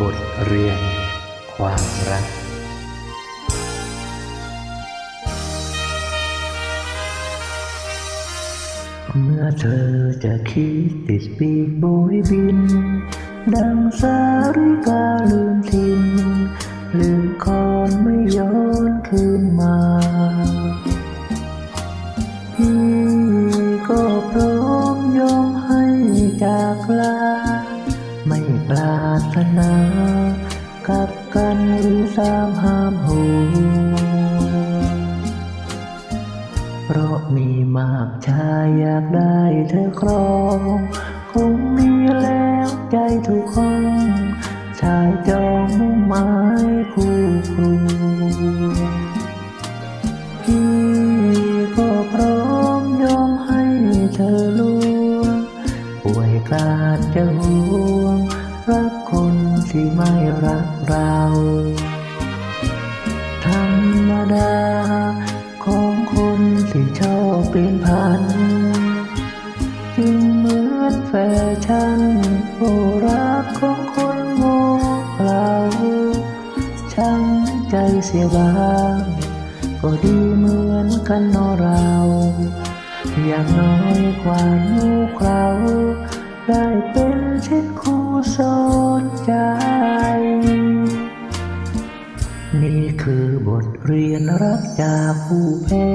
บทเรียน ความรัก เมื่อเธอจะคิดติดปีกโบยบิน ดังสาริกาลืมทินลืมคอนไม่ย้อนคืนมาพี่ก็พร้อมยอมให้จากลา ไม่ปรา รถนากับกันหรือสามห้ามหัวเพราะมีมากชายอยากได้เธอครอง คงมีแล้วใจทุกห้องชายจองมุ่งหมายคู่ครวพี่ก็พร้อมยอมให้เธอลวงป่วยกลาดจะห่วง ที่ไม่รักเรา ธรรมดา ของคนที่ชอบเปลี่ยนพันจึงเหมือนแฟชั่นโอรักของคนโง่เขลาช่างใจเสียบ้างก็ดีเหมือนกันเนอเรา อย่างน้อยความงูเรา ได้เป็นเช่นคู่สอนใจ นี่คือบทเรียนรักจากผู้แพ้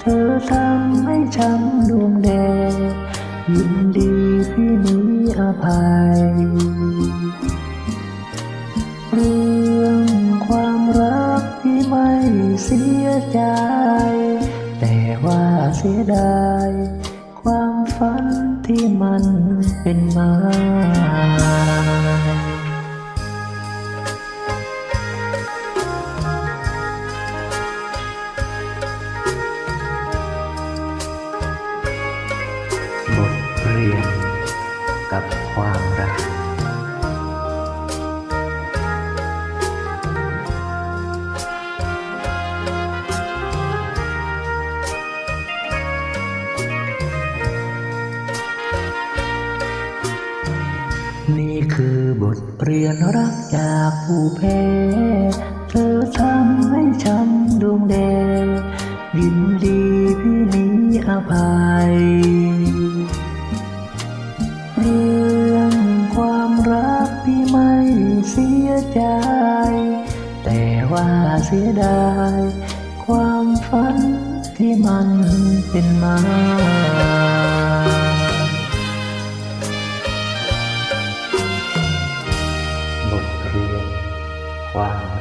เธอทำให้ช้ำดวงแดง ยินดีพี่นี้อภัย เรื่องความรักที่ไม่เสียใจ แต่ว่าเสียดาย ความฝันที่มันเป็นมาบทเรียนกับความรัก บทเรียนรักจากผู้แพ้เธอทำให้ช้ำดวงแดง ยินดีพี่นี้อภัย เรื่องความรักพี่ไม่เสียใจ แต่ว่าเสียดาย ความฝันที่มันเป็นมา วามรัก